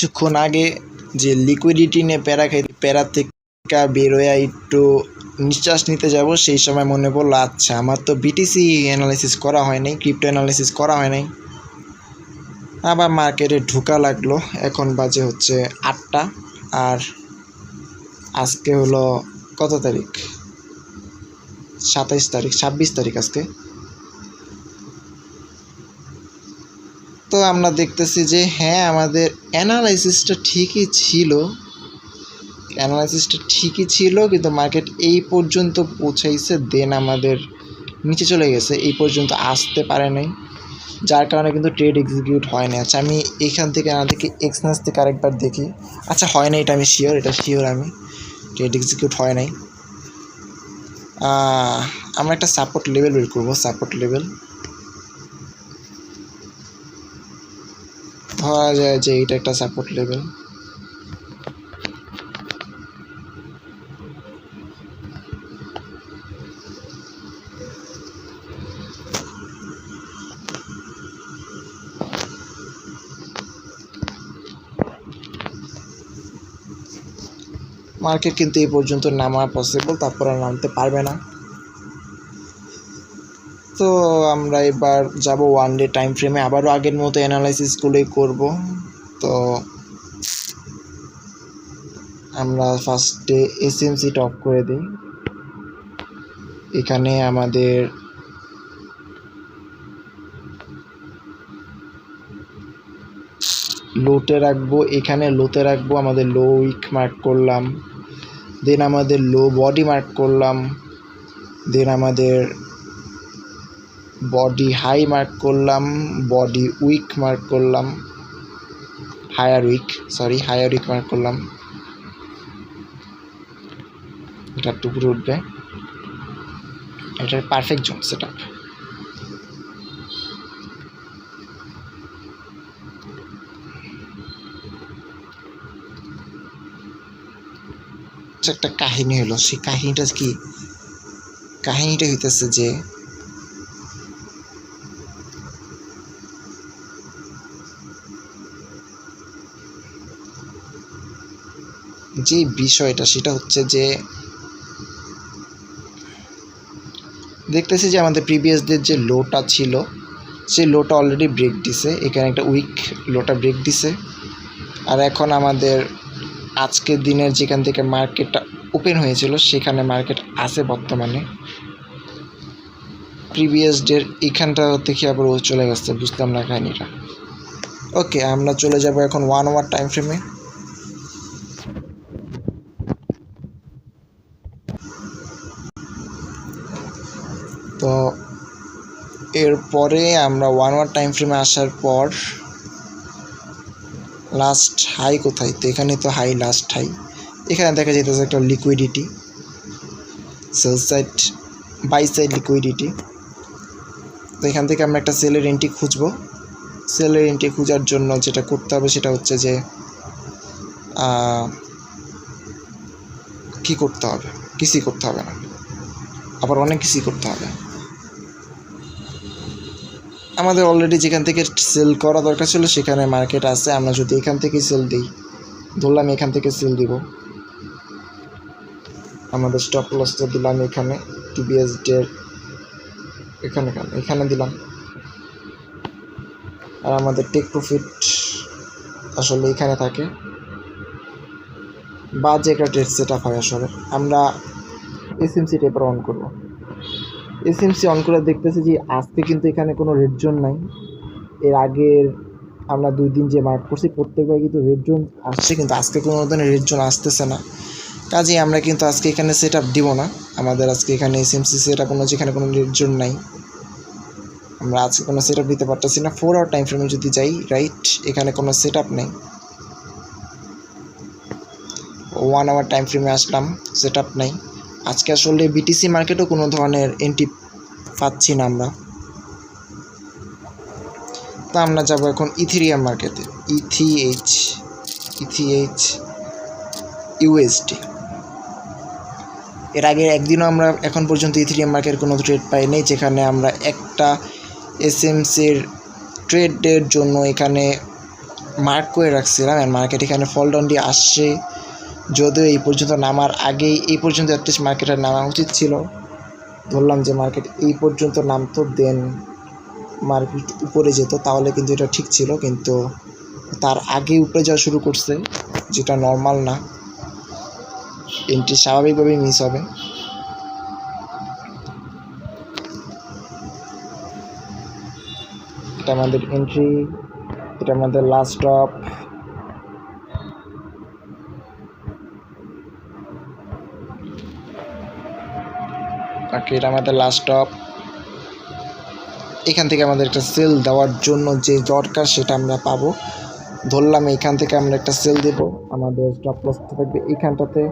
কিছুক্ষণ আগে যে লিকুইডিটি নিয়ে প্যারা খাই, প্যারা থেকে বেরোয় একটু নিঃশ্বাস নিতে যাব, সেই সময় মনে পড়ল আচ্ছা আমার তো বিটিসি অ্যানালাইসিস করা হয় নাই ক্রিপ্টো অ্যানালাইসিস করা হয় নাই। আবার মার্কেটে ঢোকা লাগল, এখন বাজে হচ্ছে আটটা, আর আজকে হলো কত তারিখ? সাতাইশ তারিখ, ছাব্বিশ তারিখ আজকে। তো আমরা দেখতেছি যে হ্যাঁ আমাদের অ্যানালাইসিসটা ঠিকই ছিল। অ্যানালাইসিসটা ঠিকই ছিল, কিন্তু মার্কেট এই পর্যন্ত পৌঁছাইছে, দেন আমাদের নিচে চলে গেছে। এই পর্যন্ত আসতে পারে নাই, যার কারণে কিন্তু ট্রেড এক্সিকিউট হয় না আচ্ছা আমি এখান থেকে না দেখি এক্সনাস থেকে আরেকবার দেখি। আচ্ছা হয় না এটা আমি শিওর এটা শিওর আমি। ট্রেড এক্সিকিউট হয় নাই। আমরা একটা সাপোর্ট লেভেল বের করব সাপোর্ট লেভেল ধরা যায় যে এটা একটা সাপোর্ট লেভেল মার্কেট কিন্তু এই পর্যন্ত নামা পসিবল তারপর আর নামতে পারবে না। তো আমরা এবার যাব ওয়ান ডে টাইম ফ্রেমে আবারও আগের মতো অ্যানালাইসিসগুলোই করব। তো আমরা ফার্স্টে এসএমসিটা টপ করে দিই। এখানে আমাদের লোতে রাখব। এখানে লোতে রাখব। আমাদের লো উইক মার্ক করলাম। দেন আমাদের লো বডি মার্ক করলাম। দেন আমাদের বডি হাই মার্ক করলাম বডি উইক মার্ক করলাম higher wick sorry higher wick mark করলাম। এটা টুকরো উঠবে। এটার পারফেক্ট জোন সেট আপ একটা কাহিনী হলো, সেই কাহিনীটা কি? কাহিনীটা হইতেছে যে যে বিষয়টা সেটা হচ্ছে যে দেখতেছি যে আমাদের প্রিভিয়াস ডের যে লোটা ছিল, সেই লোটা অলরেডি ব্রেক দিছে। এখানে একটা উইক লোটা ব্রেক দিছে। আর এখন আমাদের আজকের দিনের যেখান থেকে মার্কেটটা ওপেন হয়েছিল, সেখানে মার্কেট আছে বর্তমানে। প্রিভিয়াস ডের এখানটা থেকে আবার ও চলে গেছে বুঝলাম না কাহিনিটা। ওকে আমরা চলে যাব এখন ওয়ান আওয়ার টাইম ফ্রেমে তো এরপরে আমরা ওয়ান আওয়ার টাইম ফ্রেমে আসার পর লাস্ট হাই কোথায়? তো এখানে তো হাই লাস্ট হাই এখানে দেখা যেতেছে একটা liquidity sell side buy side liquidity তো এখান থেকে আমরা একটা সেলের এন্ট্রি খুঁজবো। সেলের এন্ট্রি খোঁজার জন্য যেটা করতে হবে সেটা হচ্ছে যে কি করতে হবে? কিছুই করতে হবে না। আবার অনেক কিছুই করতে হবে। আমাদের অলরেডি যেখান থেকে সেল করা দরকার ছিল সেখানে মার্কেট আছে। আমরা যদি এখান থেকে সেল দিই, ধরলাম এখান থেকে সেল দিব। আমাদের স্টপ লসটা দিলাম এখানে টিবিএস ডের এখানে এখানে দিলাম। আর আমাদের টেক প্রফিট আসলে এখানে থাকে। বা যে একটা ট্রেড সেট আপ হয় আসলে। আমরা এসএমসি টেপার অন করব। এসএমসি অন করে দেখতেছি যে আজকে কিন্তু এখানে কোনো রেড জোন নাই। এর আগের আমরা দুই দিন যে মার্ক করছি, প্রত্যেকবার কিন্তু রেড জোন আসছে, কিন্তু আজকে কোনো ধরনের রেড জোন আসতেছে না। কাজেই আমরা কিন্তু আজকে এখানে সেট আপ দিব না। আমাদের আজকে এখানে এসএমসি সেট আপ কোনো যেখানে কোনো রেড জোন নাই। আমরা আজকে কোনো সেট আপ দিতে পারতেছি না। ফোর আওয়ার টাইম ফ্রেমে যদি যাই রাইট এখানে কোনো সেট আপ নেই ওয়ান আওয়ার টাইম ফ্রেমে আসলাম সেট আপ নেই। আজকে আসলে বিটিসি মার্কেটও কোনো ধরনের এন্ট্রি পাচ্ছি না আমরা। তা আমরা যাব এখন ইথিরিয়াম মার্কেটে ইথিএইচ ইথিএইচ ইউএসডি এর আগে একদিনও আমরা এখন পর্যন্ত ইথিরিয়াম মার্কেট কোনো ট্রেড পাইনি যেখানে আমরা একটা এসএমসির ট্রেডের জন্য এখানে মার্ক করে রাখছিলাম। মার্কেট এখানে ফল ডাউন আসছে। যদিও এই পর্যন্ত নামার আগেই, এই পর্যন্ত অ্যাটলিস্ট মার্কেটের নামা উচিত ছিল। ধরলাম যে মার্কেট এই পর্যন্ত নামতো দেন মার্কেট উপরে যেত, তাহলে কিন্তু এটা ঠিক ছিল, কিন্তু তার আগে উপরে যাওয়া শুরু করছে, যেটা নর্মাল না। এন্ট্রি স্বাভাবিকভাবেই মিস হবে। এটা আমাদের এন্ট্রি এটা আমাদের লাস্ট স্টপ বাকি এটা আমাদের লাস্ট স্টপ এখান থেকে আমাদের একটা সেল দেওয়ার জন্য যে দরকার সেটা আমরা পাবো। ধরলাম এখান থেকে আমরা একটা সেল দেব। আমাদের স্টপ লস থাকবে এইখানটাতে।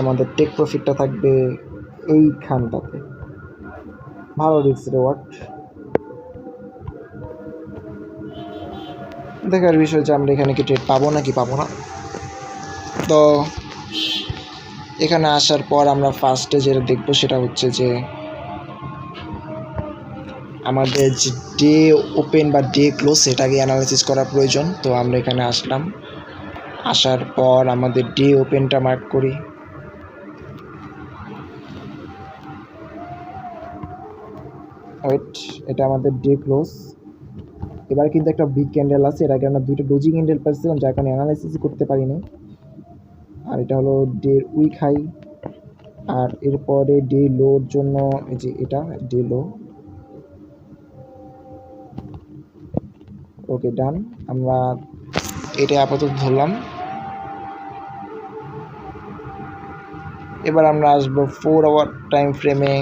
আমাদের টেক প্রফিটটা থাকবে এইখানটাতে। ভালো রিক্স রেওয়ার্ড দেখার বিষয় যে আমরা এখানে কি ট্রেড পাবো নাকি পাবো না। তো এখানে আসার পর আমরা ফার্স্টে যেটা দেখব সেটা হচ্ছে যে আমাদের যে ডে ওপেন বা ডে ক্লোজ সেটাকে অ্যানালাইসিস করা প্রয়োজন। তো আমরা এখানে আসলাম। আসার পর আমাদের ডে ওপেনটা মার্ক করি। ওয়েট এটা আমাদের ডে ক্লোজ এবার কিন্তু একটা বিগ ক্যান্ডেল আছে, এর আগে আমরা দুইটা ডোজি ক্যান্ডেল পাচ্ছিলাম যার কারণে অ্যানালাইসিস করতে পারিনি। আর এটা হলো ডে উইক হাই আর এরপরে ডে লোর জন্য এই যে এটা ডে লো ওকে ডান আমরা এটা আপাতত ধরলাম। এবার আমরা আসব ফোর আওয়ার টাইম ফ্রেমে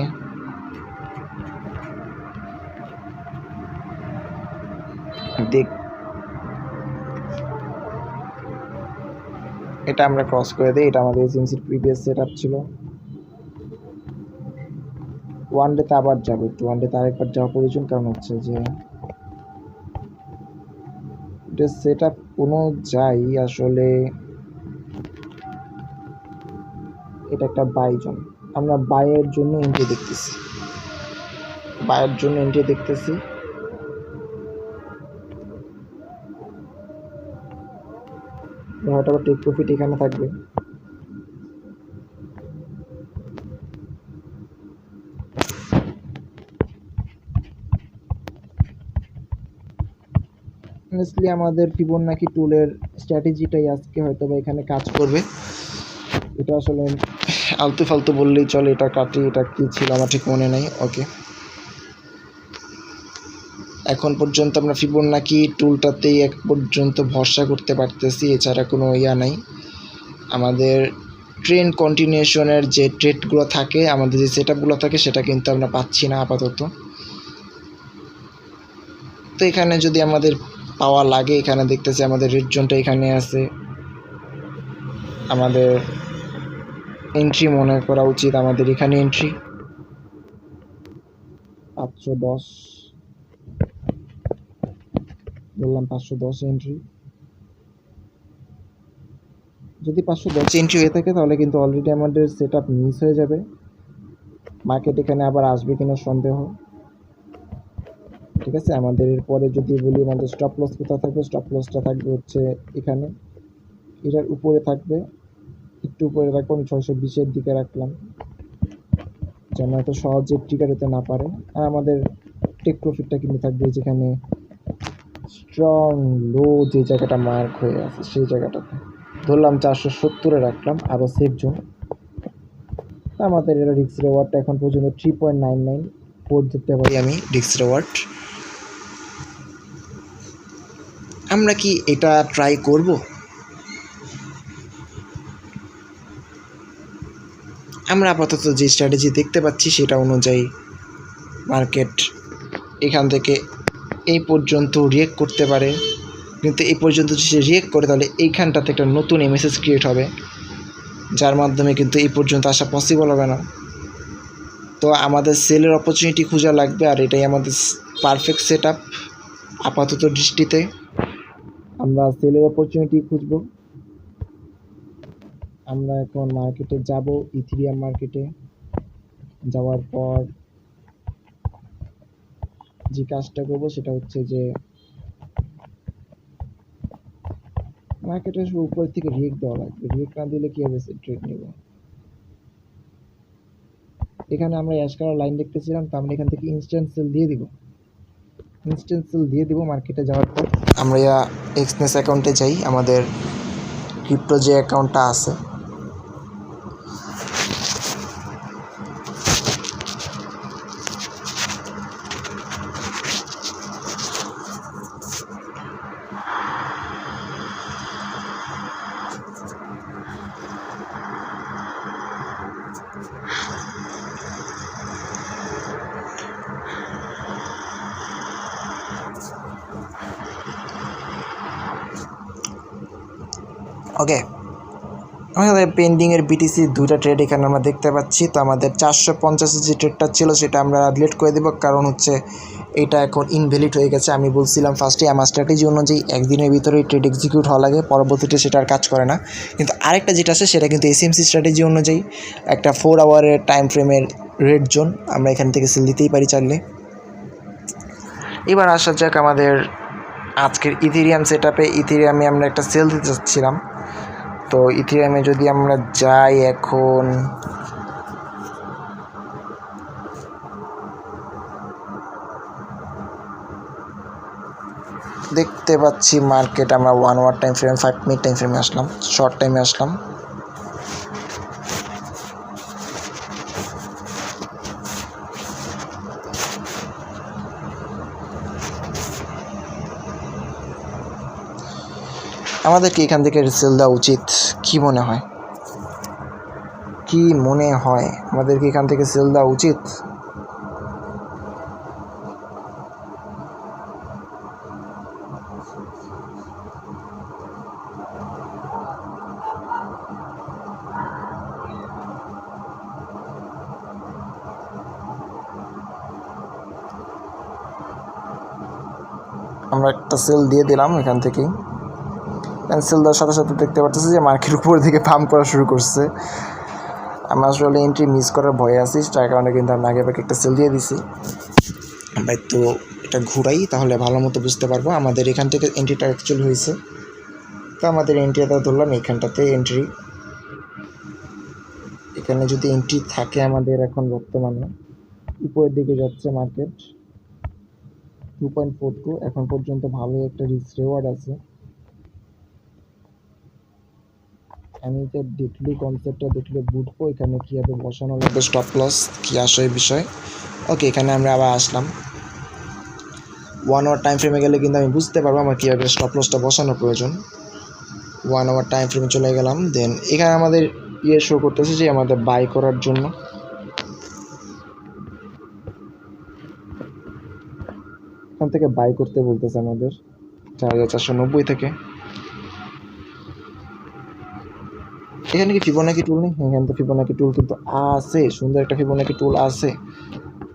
এটা আমরা ক্রস করে দিই, এটা আমাদের এসএমসির প্রিভিয়াস সেট আপ ছিল। ওয়ান ডেতে আবার যাব, একটু ওয়ান ডেতে আরেকবার যাওয়া প্রয়োজন, কারণ হচ্ছে যে সেট আপ কোনো যাই, আসলে এটা একটা বাই জোন আমরা বাইয়ের জন্য এন্ট্রি দেখতেছি। বাইয়ের জন্য এন্ট্রি দেখতেছি। হয়তো আবার টেক প্রফিট এখানে থাকবে। অনেস্টলি আমাদের ফিবোনাকি টুলের স্ট্র্যাটেজিটাই আজকে হয়তো বা এখানে কাজ করবে। এটা আসলে আলতু ফালতু বললেই চলে, এটা কাটি, এটা কী ছিল আমার ঠিক মনে নেই ওকে এখন পর্যন্ত আমরা ফিবোনাকি টুলটাতেই এক পর্যন্ত ভরসা করতে পারতেছি, এছাড়া কোনো ইয়া নাই। আমাদের ট্রেন কন্টিনিউশনের যে ট্রেডগুলো থাকে, আমাদের যে সেট থাকে, সেটা কিন্তু আমরা পাচ্ছি না আপাতত। তো এখানে যদি আমাদের পাওয়া লাগে, এখানে দেখতেছি আমাদের রেড জোনটা এখানে আছে। আমাদের এন্ট্রি মনে করা উচিত, আমাদের এখানে এন্ট্রি পাঁচশো দশ। বললাম পাঁচশো দশ এন্ট্রি যদি পাঁচশো দশ এন্ট্রি হয়ে থাকে, তাহলে কিন্তু অলরেডি আমাদের সেট আপ মিস হয়ে যাবে। মার্কেট এখানে আবার আসবে কিনা সন্দেহ। ঠিক আছে? আমাদের এরপরে যদি বলি আমাদের স্টপ লস কোথায় থাকবে? স্টপ লসটা থাকবে হচ্ছে এখানে। এটার উপরে থাকবে। একটু উপরে রাখব, আমি ছয়শো বিশের দিকে রাখলাম। যেন এত সহজে ট্রিগার হতে না পারে। আর আমাদের টেক প্রফিটটা কিন্তু থাকবে যেখানে স্ট্রং লো যে জায়গাটা মার্ক হয়ে আছে, সেই জায়গাটাতে। ধরলাম চারশো সত্তরে রাখলাম আরও সেফ জোন আমাদের এটা রিক্স রেওয়ার্ডটা এখন পর্যন্ত three point nine nine four ধরতে পারি আমি রিক্স রেওয়ার্ড আমরা কি এটা ট্রাই করব? আমরা আপাতত যে স্ট্র্যাটেজি দেখতে পাচ্ছি, সেটা অনুযায়ী মার্কেট এখান থেকে এই পর্যন্ত রিয়েক্ট করতে পারে। কিন্তু এই পর্যন্ত যদি সে রিয়েক্ট করে, তাহলে এইখানটাতে একটা নতুন এমএসএস ক্রিয়েট হবে। যার মাধ্যমে কিন্তু এই পর্যন্ত আসা পসিবল হবে না। তো আমাদের সেলের অপরচুনিটি খোঁজা লাগবে, আর এটাই আমাদের পারফেক্ট সেট আপ আপাতত দৃষ্টিতে। আমরা সেলের অপরচুনিটি খুঁজব। আমরা এখন মার্কেটে যাব ইথিরিয়াম মার্কেটে যাওয়ার পর যে কাজটা করব সেটা হচ্ছে যে মার্কেটে উপর থেকে রেক দেওয়া লাগবে। রেক না দিলে কি হবে? ট্রেড নেব। এখানে আমরা অ্যাশ কালার লাইন দেখতেছিলাম, তো আমরা এখান থেকে ইনস্ট্যান্ট সেল দিয়ে দিব। ইনস্ট্যান্ট সেল দিয়ে দিব মার্কেটে যাওয়ার পর। আমরা এক্সনেস অ্যাকাউন্টে যাই। আমাদের ক্রিপ্টো যে অ্যাকাউন্টটা আছে পেন্ডিংয়ের বিটিসি দুইটা ট্রেড এখানে আমরা দেখতে পাচ্ছি। তো আমাদের চারশো পঞ্চাশি যে ট্রেডটা ছিল সেটা আমরা ডিলিট করে দেবো। কারণ হচ্ছে এটা এখন ইনভ্যালিড হয়ে গেছে। আমি বলছিলাম ফার্স্টে আমার স্ট্র্যাটেজি অনুযায়ী একদিনের ভিতরে ট্রেড এক্সিকিউট হওয়া লাগে। পরবর্তীতে সেটা আর কাজ করে না। কিন্তু আরেকটা যেটা আছে, সেটা কিন্তু এসিএমসি স্ট্র্যাটেজি অনুযায়ী একটা ফোর আওয়ারের টাইম ফ্রেমের রেড জোন আমরা এখান থেকে সেল দিতেই পারি চাইলে। এবার আসা যাক আমাদের আজকের ইথেরিয়াম সেট আপে ইথেরিয়ামে আমরা একটা সেল দিতে চাচ্ছিলাম তো ইথিরামে যদি আমরা যাই এখন, দেখতে পাচ্ছি মার্কেট আমরা one hour time frame five minute time ফ্রেমে আসলাম শর্ট টাইমে আসলাম। আমাদেরকে এখান থেকে সেল দেওয়া উচিত, কি মনে হয়? কি মনে হয় আমাদেরকে এখান থেকে সেল দেওয়া উচিত? আমরা একটা সেল দিয়ে দিলাম এখান থেকেই। ক্যান্সেল দেওয়ার সাথে সাথে দেখতে পাচ্ছি যে মার্কেট উপর দিকে পাম্প করা শুরু করছে। আমরা আসলে এন্ট্রি মিস করার ভয়ে আছি তার কারণে কিন্তু আমরা আগে আগে একটা সেল দিয়ে দিছি। ভাই, তো এটা ঘুরাই, তাহলে ভালো মতো বুঝতে পারব। আমাদের এখান থেকে এন্ট্রিটা অ্যাকচুয়াল হয়েছে। তো আমাদের এন্ট্রিটা ধরলাম, এখানটাতে এন্ট্রি এখানে যদি এন্ট্রি থাকে আমাদের এখন বর্তমানে, উপরের দিকে যাচ্ছে market two point four two এখন পর্যন্ত ভালো একটা রিস্ক রেওয়ার্ড আছে। আমি যে দেখলি কনসেপ্টটা দেখলে বুঝব এখানে কীভাবে বসানো লাগবে স্টপ লস কী আসে এই বিষয়। ওকে এখানে আমরা আবার আসলাম। ওয়ান আওয়ার টাইম ফ্রেমে গেলে কিন্তু আমি বুঝতে পারব আমার কীভাবে স্টপ লসটা বসানো প্রয়োজন। ওয়ান আওয়ার টাইম ফ্রেমে চলে গেলাম। দেন এখানে আমাদের ইয়ে শো করতেছে যে আমাদের বাই করার জন্য। এখান থেকে বাই করতে বলতেছে আমাদের। চার হাজার চারশো নব্বই থেকে। এখানে কি ফিবোনাকি টুল নেই? এখানে তো ফিবোনাকি টুল কিন্তু আছে, সুন্দর একটা ফিবোনাকি টুল আছে।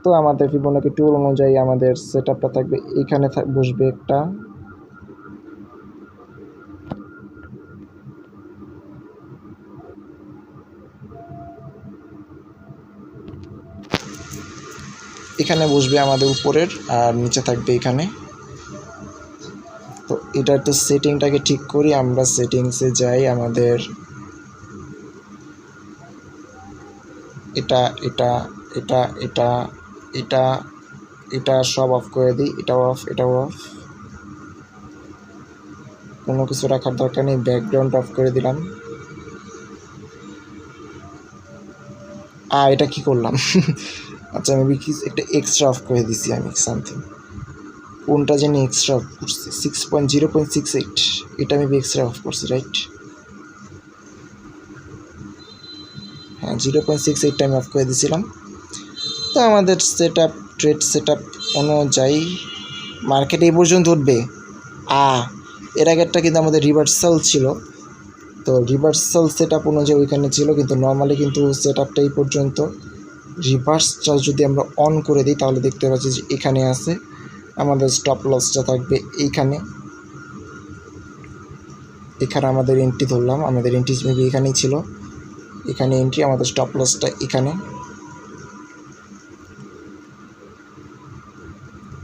তো আমাদের ফিবোনাকি টুল অনুযায়ী আমাদের সেট থাকবে এখানে বসবে একটা। এখানে বসবে আমাদের উপরের, আর নিচে থাকবে এখানে। তো এটা একটু সেটিংটাকে ঠিক করি, আমরা সেটিংসে যাই আমাদের এটা এটা এটা এটা এটা এটা সব অফ করে দিই, এটাও অফ এটাও অফ কোনো কিছু রাখার দরকার নেই ব্যাকগ্রাউন্ড অফ করে দিলাম। আ এটা কি করলাম? আচ্ছা আমি কি একটা এক্সট্রা অফ করে দিছি আমি সামথিং কোনটা জানি এক্সট্রা অফ করছি six point zero point six eight এটা আমি এক্সট্রা অফ করছি রাইট হ্যাঁ zero point six eight time off করে দিয়েছিলাম। তো আমাদের set up trade set up অনুযায়ী মার্কেট এই পর্যন্ত উঠবে। আ, এর আগেরটা কিন্তু আমাদের রিভার্সাল ছিল। তো রিভার্সাল সেট আপ অনুযায়ী ওইখানে ছিল, কিন্তু নর্মালি কিন্তু সেট আপটা এই পর্যন্ত। রিভার্সটা যদি আমরা অন করে দিই, তাহলে দেখতে পাচ্ছি যে এখানে আছে। আমাদের স্টপ লসটা থাকবে এইখানে। এখানে আমাদের এন্ট্রি ধরলাম, আমাদের এন্ট্রি মেবি এখানেই ছিল। এখানে এন্ট্রি আমাদের স্টপ লসটা এখানে।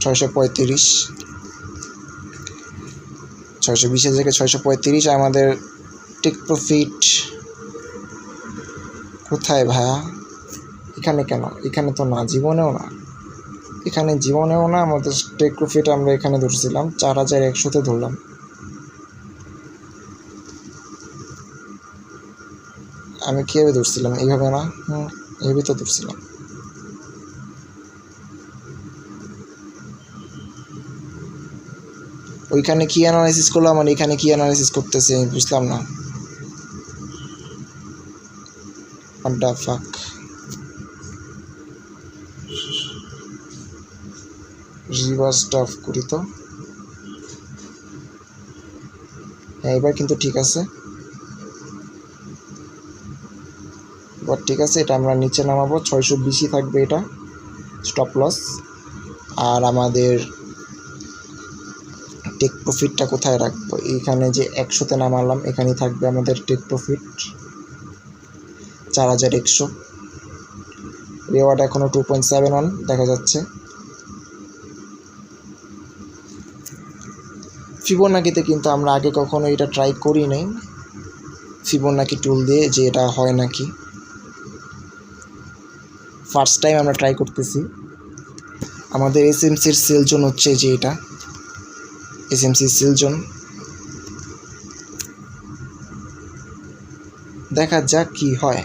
ছয়শো পঁয়ত্রিশ। ছয়শো জায়গায় ছয়শো পঁয়ত্রিশ আমাদের টেক প্রফিট কোথায় ভায়া এখানে কেন? এখানে তো না, জীবনেও না। এখানে জীবনেও না, আমাদের টেক প্রফিট আমরা এখানে ধরছিলাম, চার হাজার একশোতে ধরলাম। আমি কীভাবে ধরছিলাম এইভাবে না? হুম এইভাবে তো ধরছিলাম ওইখানে কি অ্যানালাইসিস করলাম আর এখানে কি অ্যানালাইসিস করতেছে আমি বুঝলাম না। The রিভার্স হ্যাঁ এবার কিন্তু ঠিক আছে। এবার ঠিক আছে, এটা আমরা নিচে নামাবো, ছয়শো বিশই থাকবে এটা স্টপ লস আর আমাদের টেক প্রফিটটা কোথায় রাখব? এইখানে যে একশোতে নামালাম, এখানেই থাকবে আমাদের টেক প্রফিট চার হাজার একশো। রেওয়ার্ড এখনও টু পয়েন্ট সেভেন ওয়ান দেখা যাচ্ছে। ফিবোনাকিতে কিন্তু আমরা আগে কখনো এটা ট্রাই করি নাই। ফিবোনাকি টুল দিয়ে যে এটা হয় নাকি? ফার্স্ট টাইম আমরা ট্রাই করতেছি। আমাদের এসএমসির সেল জোন হচ্ছে যে এটা। এসএমসি সেল জোন দেখা যাক কি হয়।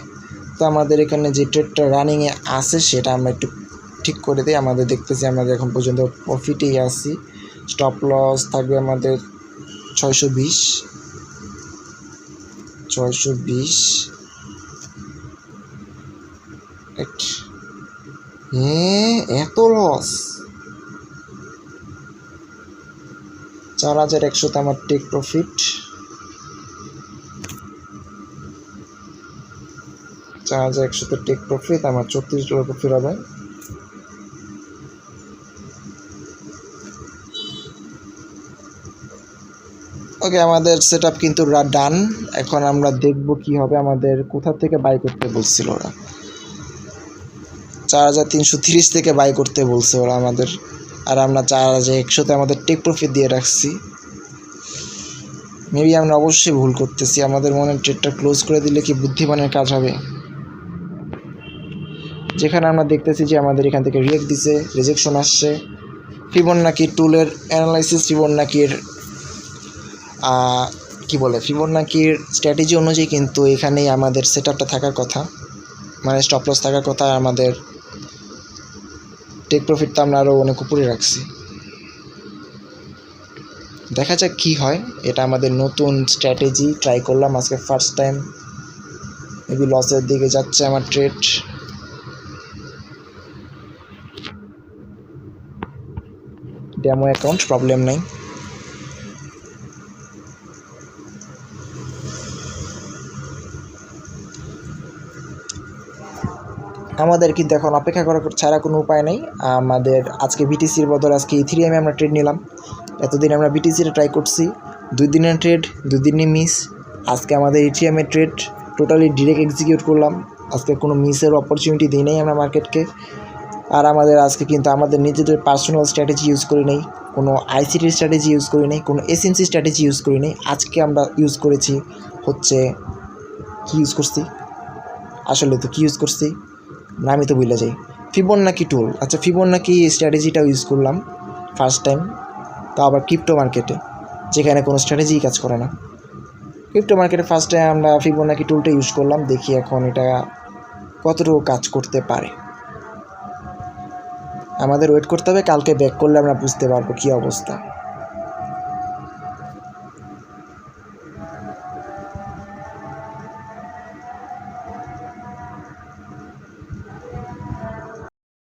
তো আমাদের এখানে যে ট্রেডটা রানিংয়ে আছে, সেটা আমরা একটু ঠিক করে দিই। আমাদের দেখতেছি আমাদের এখন পর্যন্ত প্রফিটেই আছি। স্টপ লস থাকবে আমাদের ছয়শো বিশ। ছয়শো বিশ। হ্যাঁ এত লস চার হাজার একশোতে আমার টেক প্রফিট চার হাজার একশোতে টেক প্রফিট আমার চৌত্রিশ ডলার হবে ওকে আমাদের সেট কিন্তু ডান এখন আমরা দেখব কি হবে, আমাদের কোথা থেকে বাই করতে বলছিল ওরা। চার হাজার তিনশো তিরিশ থেকে বাই করতে বলছে ওরা আমাদের। আর আমরা চার হাজার একশোতে আমাদের টেক প্রফিট দিয়ে রাখছি। মেবি আমরা অবশ্যই ভুল করতেছি। আমাদের মনে ট্রেডটা ক্লোজ করে দিলে কি বুদ্ধিমানের কাজ হবে? যেখানে আমরা দেখতেছি যে আমাদের এখান থেকে রিয়েক্ট দিছে রিজেকশন আসছে। ফিবন নাকি টুলের অ্যানালাইসিস ফিবন নাকির কি বলে? ফিবনাকির স্ট্র্যাটেজি অনুযায়ী কিন্তু এখানেই আমাদের সেট থাকার কথা। মানে স্টপ লস থাকার কথা, আমাদের টেক প্রফিট তো আমরা আরও অনেক উপরে রাখছি। দেখা যাক কী হয়। এটা আমাদের নতুন স্ট্র্যাটেজি ট্রাই করলাম আজকে ফার্স্ট টাইম মেবি লসের দিকে যাচ্ছে আমার ট্রেড ডেমো অ্যাকাউন্ট প্রবলেম নেই। আমাদের কিন্তু এখন অপেক্ষা করা ছাড়া কোনো উপায় নেই। আমাদের আজকে বিটিসির বদল আজকে ইথিরিয়ামে আমরা ট্রেড নিলাম। এতদিন আমরা বিটিসিতে ট্রাই করছি দুই দিনের ট্রেড দুই দিনই মিস আজকে আমাদের ইথিরিয়ামের ট্রেড টোটালি ডিরেক্ট এক্সিকিউট করলাম। আজকে কোনো মিসের অপরচুনিটি দিই নেই আমরা মার্কেটকে আর আমাদের আজকে কিন্তু আমাদের নিজেদের পার্সোনাল স্ট্র্যাটেজি ইউজ করি নেই। কোনো আইসিটি স্ট্র্যাটেজি ইউজ করি নেই, কোনো এসএনসি স্ট্র্যাটেজি ইউজ করি নেই। আজকে আমরা ইউজ করেছি হচ্ছে কী ইউজ করছি? আসলে তো কী ইউজ করছি? না, আমি তো বুঝলে যাই। ফিবন নাকি টুল আচ্ছা ফিবন নাকি স্ট্র্যাটেজিটা ইউজ করলাম ফার্স্ট টাইম তা আবার ক্রিপ্টো মার্কেটে যেখানে কোনো স্ট্র্যাটেজিই কাজ করে না। ক্রিপ্টো মার্কেটে ফার্স্ট টাইম আমরা ফিবন নাকি টুলটা ইউজ করলাম, দেখি এখন এটা কতটুকু কাজ করতে পারে। আমাদের ওয়েট করতে হবে, কালকে ব্যাক করলে আমরা বুঝতে পারব কী অবস্থা।